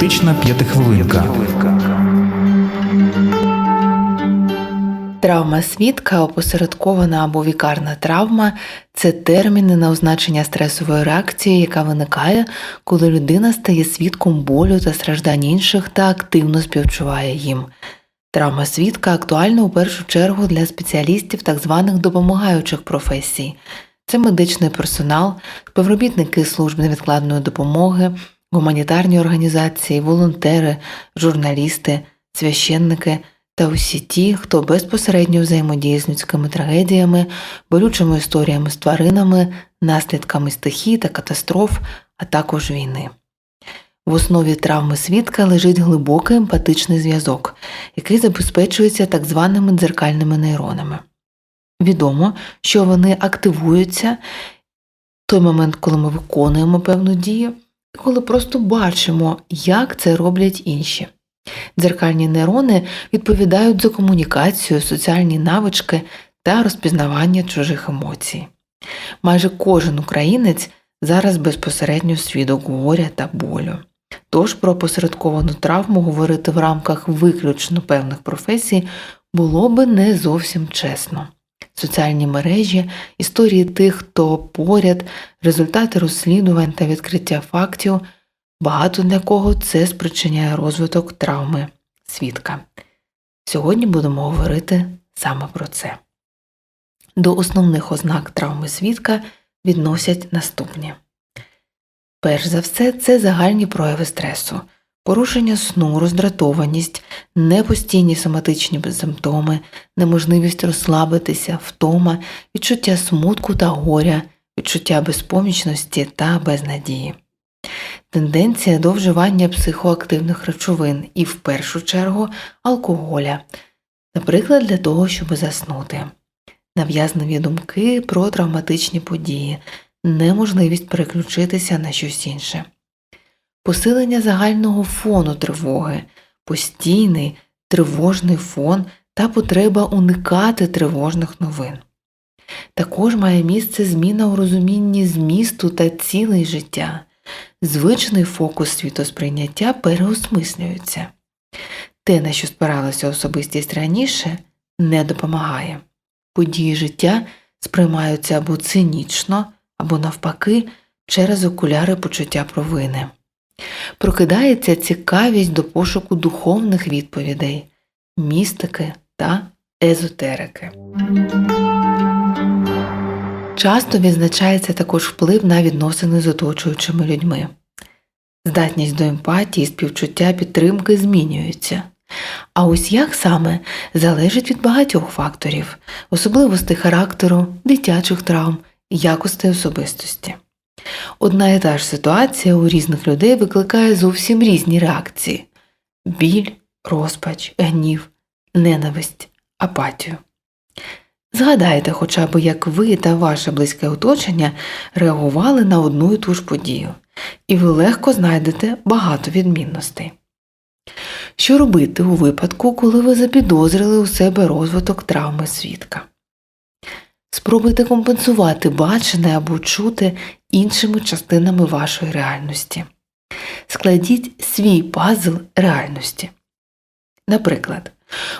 Психотерапевтична п'ятихвилинка. Травма свідка, опосередкована або вікарна травма це терміни на означення стресової реакції, яка виникає, коли людина стає свідком болю та страждань інших та активно співчуває їм. Травма свідка актуальна у першу чергу для спеціалістів так званих допомагаючих професій. Це медичний персонал, співробітники служб невідкладної допомоги, гуманітарні організації, волонтери, журналісти, священники та усі ті, хто безпосередньо взаємодіє з людськими трагедіями, болючими історіями з тваринами, наслідками стихій та катастроф, а також війни. В основі травми свідка лежить глибокий емпатичний зв'язок, який забезпечується так званими дзеркальними нейронами. Відомо, що вони активуються в той момент, коли ми виконуємо певну дію, коли просто бачимо, як це роблять інші. Дзеркальні нейрони відповідають за комунікацію, соціальні навички та розпізнавання чужих емоцій. Майже кожен українець зараз безпосередньо свідок горя та болю. Тож про посередковану травму говорити в рамках виключно певних професій було би не зовсім чесно. Соціальні мережі, історії тих, хто поряд, результати розслідувань та відкриття фактів багато для кого це спричиняє розвиток травми свідка. Сьогодні будемо говорити саме про це. До основних ознак травми свідка відносять наступні. Перш за все, це загальні прояви стресу, порушення сну, роздратованість, непостійні соматичні симптоми, неможливість розслабитися, втома, відчуття смутку та горя, відчуття безпомічності та безнадії. Тенденція до вживання психоактивних речовин і, в першу чергу, алкоголя, наприклад, для того, щоб заснути, нав'язливі думки про травматичні події, неможливість переключитися на щось інше, посилення загального фону тривоги, постійний тривожний фон та потреба уникати тривожних новин. Також має місце зміна у розумінні змісту та цілей життя. Звичний фокус світосприйняття переосмислюється. Те, на що спиралася особистість раніше, не допомагає. Події життя сприймаються або цинічно, або навпаки, через окуляри почуття провини. Прокидається цікавість до пошуку духовних відповідей, містики та езотерики. Часто відзначається також вплив на відносини з оточуючими людьми. Здатність до емпатії, співчуття, підтримки змінюється. А ось як саме залежить від багатьох факторів, особливостей характеру, дитячих травм, якостей особистості. Одна і та ж ситуація у різних людей викликає зовсім різні реакції біль, розпач, гнів, ненависть, апатію. Згадайте хоча б, як ви та ваше близьке оточення реагували на одну і ту ж подію, і ви легко знайдете багато відмінностей. Що робити у випадку, коли ви запідозрили у себе розвиток травми свідка? Спробуйте компенсувати бачене або чути іншими частинами вашої реальності. Складіть свій пазл реальності. Наприклад,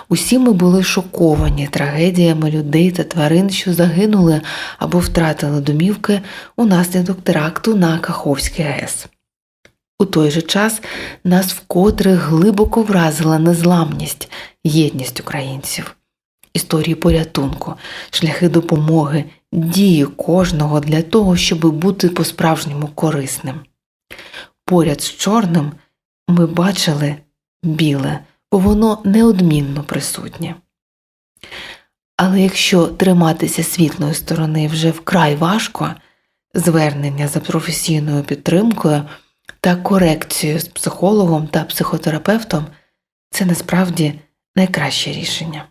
усі ми були шоковані трагедіями людей та тварин, що загинули або втратили домівки унаслідок теракту на Каховській АЕС. У той же час нас вкотре глибоко вразила незламність, єдність українців, історії порятунку, шляхи допомоги, дії кожного для того, щоб бути по-справжньому корисним. Поряд з чорним ми бачили біле, бо воно неодмінно присутнє. Але якщо триматися світлої сторони вже вкрай важко, звернення за професійною підтримкою та корекцією з психологом та психотерапевтом це насправді найкраще рішення.